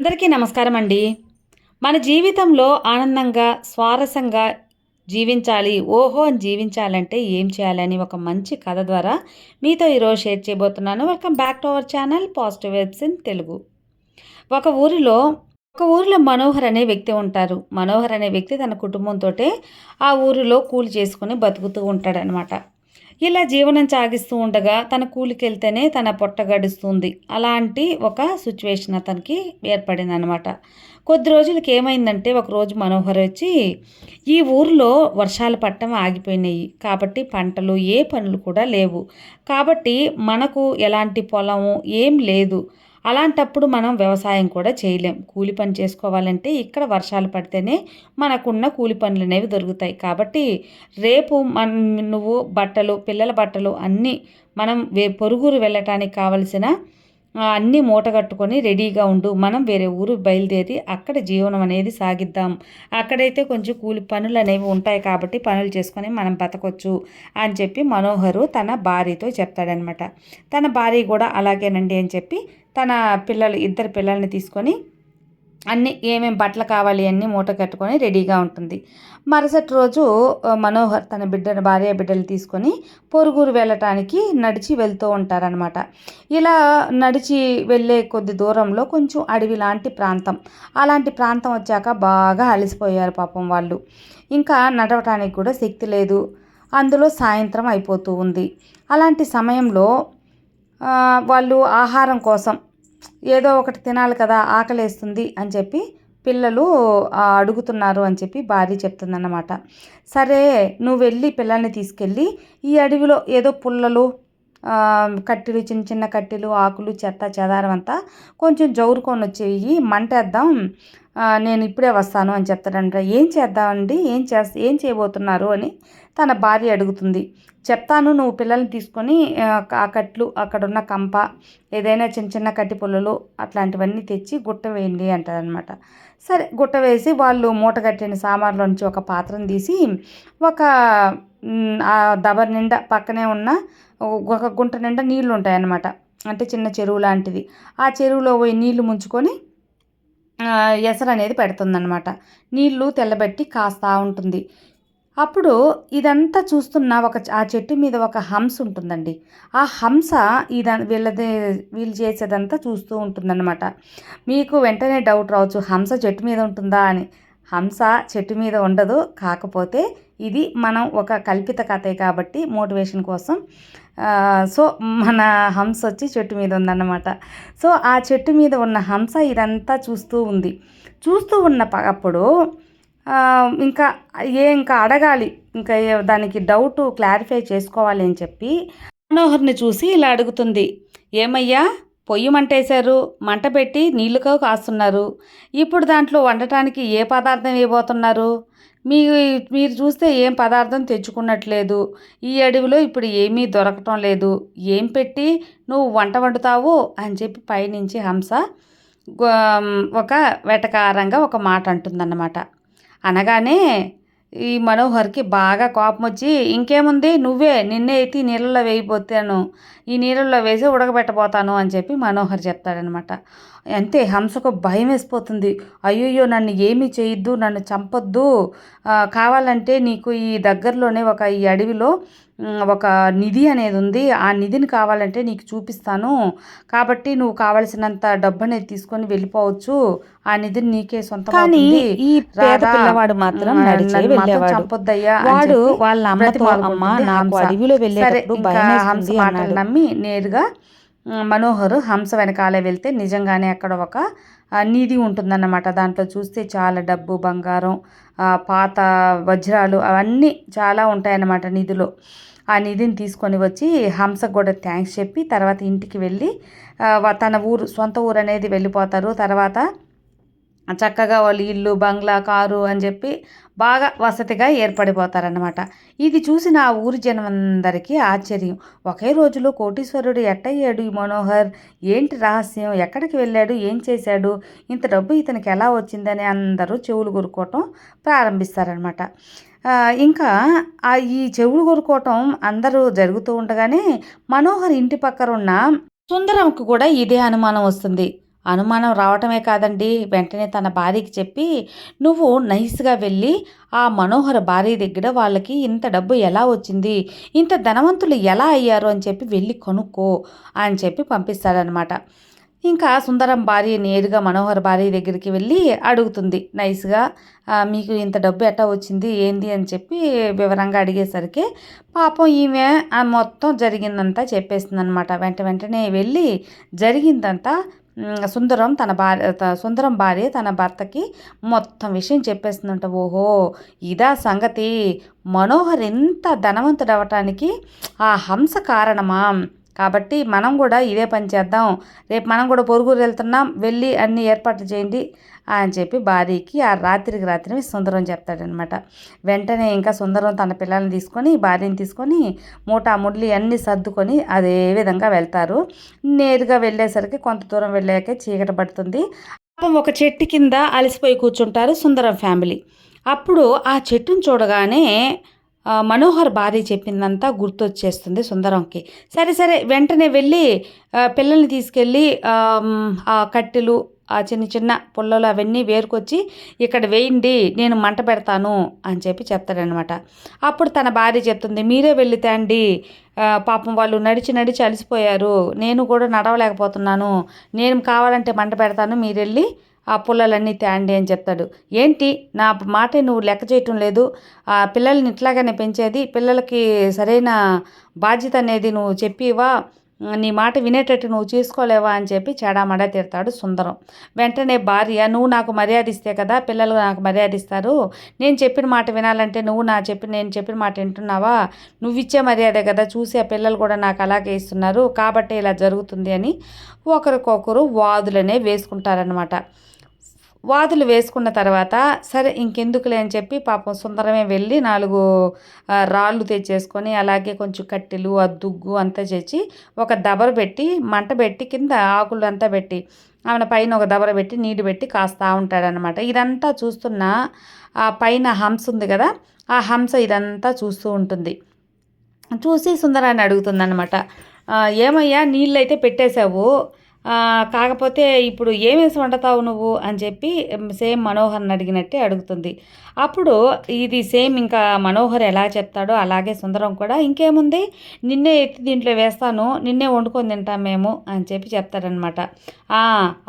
అందరికీ నమస్కారం అండి మన జీవితంలో ఆనందంగా స్వారసంగా జీవించాలి ఓహో అని జీవించాలంటే ఏం చేయాలని ఒక మంచి కథ ద్వారా మీతో ఈరోజు షేర్ చేయబోతున్నాను. Welcome back to our channel positive vibes in Telugu. ఒక ఊరిలో ఒక ఊరిలో మనోహర్ అనే వ్యక్తి ఉంటారు. మనోహర్ అనే వ్యక్తి తన కుటుంబంతో ఆ ఊరిలో కూలి చేసుకుని బతుకుతూ ఉంటాడనమాట ఇలా జీవనం సాగిస్తూ ఉండగా తన కూలికి వెళ్తేనే తన పొట్ట గడుస్తుంది. అలాంటి ఒక సిచ్యువేషన్ అతనికి ఏర్పడింది అనమాట కొద్ది రోజులకి ఏమైందంటే ఒకరోజు మనోహర్ వచ్చి ఈ ఊరిలో వర్షాలు పట్టడం ఆగిపోయినాయి. కాబట్టి పంటలు ఏ పనులు కూడా లేవు. కాబట్టి మనకు ఎలాంటి పొలం ఏం లేదు. అలాంటప్పుడు మనం వ్యవసాయం కూడా చేయలేం. కూలి పని చేసుకోవాలంటే ఇక్కడ వర్షాలు పడితేనే మనకున్న కూలి పనులు అనేవి దొరుకుతాయి. కాబట్టి రేపు మన నువ్వు బట్టలు పిల్లల బట్టలు అన్నీ మనం వే పొరుగురు వెళ్ళటానికి కావలసిన అన్నీ మూటగట్టుకొని రెడీగా ఉండు. మనం వేరే ఊరు బయలుదేరి అక్కడ జీవనం అనేది సాగిద్దాం. అక్కడైతే కొంచెం కూలి పనులు అనేవి ఉంటాయి కాబట్టి పనులు చేసుకొని మనం బతకొచ్చు అని చెప్పి మనోహరు తన భార్యతో చెప్తాడనమాట తన భార్య కూడా అలాగేనండి అని చెప్పి తన పిల్లలు ఇద్దరు పిల్లల్ని తీసుకొని అన్ని ఏమేమి బట్టలు కావాలి అన్ని మూట కట్టుకొని రెడీగా ఉంటుంది. మరుసటి రోజు మనోహర్ తన బిడ్డ భార్య బిడ్డలు తీసుకొని పొరుగురు వెళ్ళటానికి నడిచి వెళ్తూ ఉంటారనమాట ఇలా నడిచి వెళ్ళే కొద్ది దూరంలో కొంచెం అడవి లాంటి ప్రాంతం. అలాంటి ప్రాంతం వచ్చాక బాగా అలసిపోయారు పాపం వాళ్ళు. ఇంకా నడవటానికి కూడా శక్తి లేదు. అందులో సాయంత్రం అయిపోతూ ఉంది. అలాంటి సమయంలో వాళ్ళు ఆహారం కోసం ఏదో ఒకటి తినాలి కదా ఆకలేస్తుంది అని చెప్పి పిల్లలు అడుగుతున్నారు అని చెప్పి భార్య చెప్తుందన్నమాట. సరే నువ్వు వెళ్ళి పిల్లల్ని తీసుకెళ్ళి ఈ అడవిలో ఏదో పుల్లలు కట్టెలు చిన్న చిన్న కట్టెలు ఆకులు చెత్త చెదారం అంతా కొంచెం జౌరుకొని వచ్చేవి మంటేద్దాం. నేను ఇప్పుడే వస్తాను అని చెప్తాడంట. ఏం చేద్దామండి? ఏం చేస్తా ఏం చేయబోతున్నారు? అని తన భార్య అడుగుతుంది. చెప్తాను నువ్వు పిల్లల్ని తీసుకొని ఆ కట్లు అక్కడున్న కంప ఏదైనా చిన్న చిన్న కట్టి పుల్లలు అట్లాంటివన్నీ తెచ్చి గుట్ట వేయండి అంటారనమాట సరే గుట్ట వేసి వాళ్ళు మూట కట్టిన సామాన్ల నుంచి ఒక పాత్రను తీసి ఒక దబర్ నిండా పక్కనే ఉన్న ఒక గుంట నిండా నీళ్ళు ఉంటాయన్నమాట అంటే చిన్న చెరువు లాంటిది. ఆ చెరువులో పోయి నీళ్ళు ముంచుకొని ఎసరు అనేది పెడుతుందన్నమాట. నీళ్ళు తెల్లబెట్టి కాస్తా ఉంటుంది. అప్పుడు ఇదంతా చూస్తున్న ఒక ఆ చెట్టు మీద ఒక హంస ఉంటుందండి. ఆ హంస ఇద వీళ్ళది వీళ్ళు చేసేదంతా చూస్తూ ఉంటుందన్నమాట. మీకు వెంటనే డౌట్ రావచ్చు హంస చెట్టు మీద ఉంటుందా అని. హంస చెట్టు మీద ఉండదు. కాకపోతే ఇది మనం ఒక కల్పిత కథే కాబట్టి మోటివేషన్ కోసం. సో మన హంస వచ్చి చెట్టు మీద ఉందన్నమాట. సో ఆ చెట్టు మీద ఉన్న హంస ఇదంతా చూస్తూ ఉంది. చూస్తూ ఉన్న అప్పుడు ఇంకా ఏ ఇంకా అడగాలి. ఇంకా దానికి డౌట్ క్లారిఫై చేసుకోవాలి అని చెప్పి మనోహర్ని చూసి ఇలా అడుగుతుంది. ఏమయ్యా? పొయ్యి మంటేశారు. మంట పెట్టి నీళ్ళుగా కాస్తున్నారు. ఇప్పుడు దాంట్లో వండటానికి ఏ పదార్థం వేయబోతున్నారు? మీ మీరు చూస్తే ఏం పదార్థం తెచ్చుకున్నట్లేదు. ఈ అడవిలో ఇప్పుడు ఏమీ దొరకటం లేదు. ఏం పెట్టి నువ్వు వంట వండుతావు? అని చెప్పి పైనుంచి హంస ఒక వెటకారంగా ఒక మాట అంటుందన్నమాట. అనగానే ఈ మనోహర్కి బాగా కోపం వచ్చి ఇంకేముంది? నువ్వే నిన్నే ఎత్తి నీళ్ళలో వేయిపోతాను. ఈ నీళ్ళల్లో వేసి ఉడకబెట్టబోతాను అని చెప్పి మనోహర్ చెప్తాడనమాట. అంతే హంసకు భయం వేసిపోతుంది అయ్యయ్యో నన్ను ఏమీ చేయొద్దు నన్ను చంపొద్దు. కావాలంటే నీకు ఈ దగ్గరలోనే ఒక ఈ అడవిలో ఒక నిధి అనేది ఉంది. ఆ నిధిని కావాలంటే నీకు చూపిస్తాను. కాబట్టి నువ్వు కావలసినంత డబ్బు అనేది తీసుకొని వెళ్ళిపోవచ్చు. ఆ నిధిని నీకే సొంత కానీ ఈ పేద పిల్లవాడు మాత్రం చంపొద్దయ్యా వాడు వాళ్ళ అమ్మ నాకు అడవిలో వెళ్ళేటప్పుడు నమ్మి నేరుగా మనోహర్ హంస వెనకాలే వెళ్తే నిజంగానే అక్కడ ఒక నిధి ఉంటుందన్నమాట. దాంట్లో చూస్తే చాలా డబ్బు బంగారం పాత వజ్రాలు అవన్నీ చాలా ఉంటాయన్నమాట నిధిలో. ఆ నిధిని తీసుకొని వచ్చి హంసకు కూడా థ్యాంక్స్ చెప్పి తర్వాత ఇంటికి వెళ్ళి తన ఊరు సొంత ఊరు అనేది వెళ్ళిపోతారు. తర్వాత చక్కగా వాళ్ళు ఇల్లు బంగ్లా కారు అని చెప్పి బాగా వసతిగా ఏర్పడిపోతారనమాట ఇది చూసిన ఆ ఊరి జనమందరికీ ఆశ్చర్యం. ఒకే రోజులో కోటీశ్వరుడు ఎట్టయ్యాడు ఈ మనోహర్? ఏంటి రహస్యం? ఎక్కడికి వెళ్ళాడు? ఏం చేశాడు? ఇంత డబ్బు ఇతనికి ఎలా వచ్చిందని అందరూ చెవులు కొరుకోవటం ప్రారంభిస్తారనమాట ఇంకా ఈ చెవులు కొరుకోవటం అందరూ జరుగుతూ ఉండగానే మనోహర్ ఇంటి పక్కన ఉన్న సుందరంకు కూడా ఇదే అనుమానం వస్తుంది. అనుమానం రావటమే కాదండి. వెంటనే తన భార్యకి చెప్పి నువ్వు నైస్గా వెళ్ళి ఆ మనోహర భార్య దగ్గర వాళ్ళకి ఇంత డబ్బు ఎలా వచ్చింది? ఇంత ధనవంతులు ఎలా అయ్యారు? అని చెప్పి వెళ్ళి కొనుక్కో అని చెప్పి పంపిస్తాడనమాట ఇంకా సుందరం భార్య నేరుగా మనోహర్ భార్య దగ్గరికి వెళ్ళి అడుగుతుంది. నైస్గా మీకు ఇంత డబ్బు ఎట్టా వచ్చింది? ఏంది? అని చెప్పి వివరంగా అడిగేసరికి పాపం ఈమె మొత్తం జరిగిందంతా చెప్పేస్తుంది అనమాట వెంట వెంటనే వెళ్ళి జరిగిందంతా సుందరం తన భార్య త- సుందరం భార్య తన భర్తకి మొత్తం విషయం చెప్పేస్తుందంట ఓహో ఇదా సంగతి. మనోహర్ ఎంత ధనవంతుడు అవ్వటానికి ఆ హంస కారణమా? కాబట్టి మనం కూడా ఇదే పని చేద్దాం. రేపు మనం కూడా పొరుగురు వెళ్తున్నాం. వెళ్ళి అన్ని ఏర్పాట్లు చేయండి అని చెప్పి భార్యకి ఆ రాత్రికి రాత్రి సుందరం చెప్తాడనమాట. వెంటనే ఇంకా సుందరం తన పిల్లల్ని తీసుకొని భార్యని తీసుకొని మూటా ముడ్లి అన్నీ సర్దుకొని అదే విధంగా వెళ్తారు. నేరుగా వెళ్ళేసరికి కొంత దూరం వెళ్ళాకే చీకట పడుతుంది. పాపం ఒక చెట్టు కింద అలసిపోయి కూర్చుంటారు సుందరం ఫ్యామిలీ. అప్పుడు ఆ చెట్టును చూడగానే మనోహర్ భార్య చెప్పిందంతా గుర్తొచ్చేస్తుంది సుందరంకి. సరే సరే వెంటనే వెళ్ళి పిల్లల్ని తీసుకెళ్ళి ఆ, కట్టెలు ఆ చిన్న చిన్న పుల్లలు అవన్నీ వేరుకొచ్చి ఇక్కడ వేయండి నేను మంట పెడతాను అని చెప్పి చెప్తాడనమాట అప్పుడు తన భార్య చెప్తుంది మీరే వెళ్ళి తేండి. పాపం వాళ్ళు నడిచి నడిచి అలసిపోయారు. నేను కూడా నడవలేకపోతున్నాను. నేను కావాలంటే మంట పెడతాను మీరు వెళ్ళి ఆ పుల్లలన్నీ తేండి అని చెప్తాడు. ఏంటి? నా మాట నువ్వు లెక్క చేయటం లేదు. ఆ పిల్లల్ని ఇట్లాగానే పెంచేది. పిల్లలకి సరైన బాధ్యత అనేది నువ్వు చెప్పివా నీ మాట వినేటట్టు నువ్వు చేసుకోలేవా అని చెప్పి చెడామడా తిడతాడు సుందరం. వెంటనే భార్య నువ్వు నాకు మర్యాద ఇస్తే కదా పిల్లలు నాకు మర్యాద ఇస్తారు నేను చెప్పిన మాట వినాలంటే నువ్వు నా చెప్పి నేను చెప్పిన మాట వింటున్నావా? నువ్వు ఇచ్చే మర్యాదే కదా. చూసి ఆ పిల్లలు కూడా నాకు అలాగే ఇస్తున్నారు. కాబట్టి ఇలా జరుగుతుంది అని ఒకరికొకరు వాదులనే వేసుకుంటారనమాట వాదులు వేసుకున్న తర్వాత సరే ఇంకెందుకులే అని చెప్పి పాపం సుందరమే వెళ్ళి నాలుగు రాళ్ళు తెచ్చేసుకొని అలాగే కొంచెం కట్టెలు ఆ దుగ్గు అంతా చేసి ఒక దబర పెట్టి మంట పెట్టి కింద ఆకులు అంతా పెట్టి ఆమె పైన ఒక దబర పెట్టి నీళ్ళు పెట్టి కాస్తా ఉంటాడనమాట ఇదంతా చూస్తున్న ఆ పైన హంస ఉంది కదా ఆ హంస ఇదంతా చూస్తూ ఉంటుంది. చూసి సుందరాన్ని అడుగుతుందన్నమాట. ఏమయ్యా నీళ్ళు అయితే పెట్టేశావు కాకపోతే ఇప్పుడు ఏమేసి వండుతావు నువ్వు అని చెప్పి సేమ్ మనోహర్ని అడిగినట్టే అడుగుతుంది. అప్పుడు ఇది సేమ్ ఇంకా మనోహర్ ఎలా చెప్తాడో అలాగే సుందరం కూడా ఇంకేముంది? నిన్నే ఎత్తి దీంట్లో వేస్తాను నిన్నే వండుకొని తింటాం మేము అని చెప్పి చెప్తాడనమాట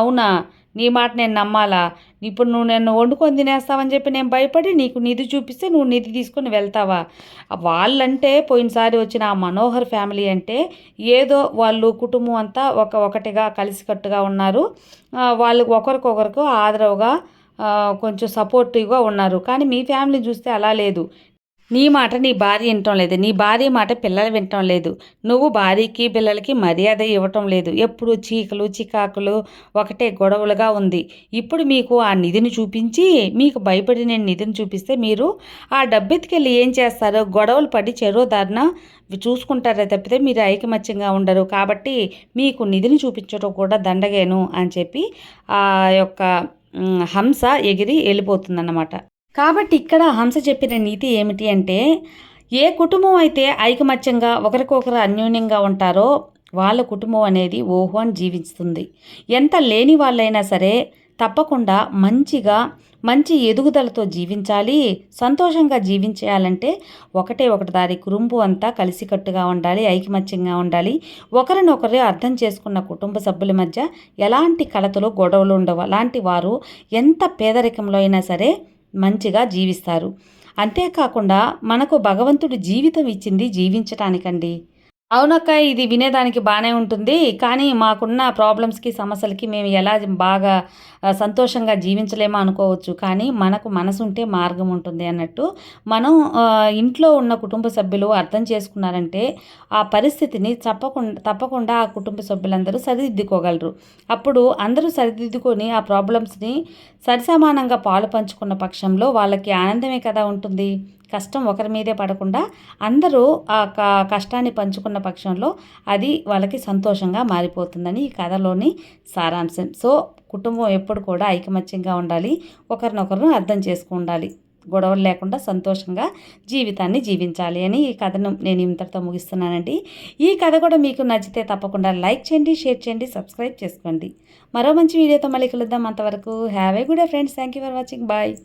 అవునా? నీ మాట నేను నమ్మాలా? ఇప్పుడు నువ్వు నన్ను వండుకొని తినేస్తావని చెప్పి నేను భయపడి నీకు నిధి చూపిస్తే నువ్వు నిధి తీసుకొని వెళ్తావా? వాళ్ళంటే పోయినసారి వచ్చిన ఆ మనోహర్ ఫ్యామిలీ అంటే ఏదో వాళ్ళు కుటుంబం అంతా ఒక ఒకటిగా కలిసికట్టుగా ఉన్నారు. వాళ్ళు ఒకరికొకరికి ఆదరవుగా కొంచెం సపోర్టివ్గా ఉన్నారు. కానీ మీ ఫ్యామిలీ చూస్తే అలా లేదు. నీ మాట నీ భార్య వినటం లేదు. నీ భార్య మాట పిల్లలు వినటం లేదు. నువ్వు భార్యకి పిల్లలకి మర్యాద ఇవ్వటం లేదు. ఎప్పుడు చీకలు చికాకులు ఒకటే గొడవలుగా ఉంది. ఇప్పుడు మీకు ఆ నిధిని చూపించి మీకు భయపడి నేను నిధిని చూపిస్తే మీరు ఆ డబ్బెత్తికెళ్ళి ఏం చేస్తారో? గొడవలు పడి చెరువు దారిన చూసుకుంటారే తప్పితే మీరు ఐకమత్యంగా ఉండరు. కాబట్టి మీకు నిధిని చూపించడం కూడా దండగేను అని చెప్పి ఆ యొక్క హంస ఎగిరి వెళ్ళిపోతుందన్నమాట. కాబట్టి ఇక్కడ హంస చెప్పిన నీతి ఏమిటి అంటే ఏ కుటుంబం అయితే ఐకమత్యంగా ఒకరికొకరు అన్యోన్యంగా ఉంటారో వాళ్ళ కుటుంబం అనేది ఓహో అని జీవిస్తుంది. ఎంత లేని వాళ్ళైనా సరే తప్పకుండా మంచిగా మంచి ఎదుగుదలతో జీవించాలి సంతోషంగా జీవించాలంటే ఒకటే ఒకటి దారి కుటుంబం అంతా కలిసికట్టుగా ఉండాలి ఐకమత్యంగా ఉండాలి. ఒకరినొకరు అర్థం చేసుకున్న కుటుంబ సభ్యుల మధ్య ఎలాంటి కలతలు గొడవలు ఉండవు. అలాంటి వారు ఎంత పేదరికంలో అయినా సరే మంచిగా జీవిస్తారు. అంతేకాకుండా మనకు భగవంతుడు జీవితం ఇచ్చింది జీవించటానికండి. అవునక్క ఇది వినేదానికి బాగానే ఉంటుంది. కానీ మాకున్న ప్రాబ్లమ్స్కి సమస్యలకి మేము ఎలా బాగా సంతోషంగా జీవించలేమో అనుకోవచ్చు. కానీ మనకు మనసు ఉంటే మార్గం ఉంటుంది అన్నట్టు మనం ఇంట్లో ఉన్న కుటుంబ సభ్యులు అర్థం చేసుకున్నారంటే ఆ పరిస్థితిని తప్పకుండా తప్పకుండా ఆ కుటుంబ సభ్యులందరూ సరిదిద్దుకోగలరు. అప్పుడు అందరూ సరిదిద్దుకొని ఆ ప్రాబ్లమ్స్ని సరిసమానంగా పాలు పంచుకున్న పక్షంలో వాళ్ళకి ఆనందమే కదా ఉంటుంది. కష్టం ఒకరి మీదే పడకుండా అందరూ ఆ క- కష్టాన్ని పంచుకున్న పక్షంలో అది వాళ్ళకి సంతోషంగా మారిపోతుందని ఈ కథలోని సారాంశం. సో కుటుంబం ఎప్పుడు కూడా ఐకమత్యంగా ఉండాలి ఒకరినొకరు అర్థం చేసుకుండాలి. గొడవలు లేకుండా సంతోషంగా జీవితాన్ని జీవించాలి అని ఈ కథను నేను ఇంతటితో ముగిస్తున్నానండి. ఈ కథ కూడా మీకు నచ్చితే తప్పకుండా లైక్ చేయండి షేర్ చేయండి సబ్స్క్రైబ్ చేసుకోండి. మరో మంచి వీడియోతో మళ్ళీ కలుద్దాం అంతవరకు. Have a good friends. Thank you for watching. Bye.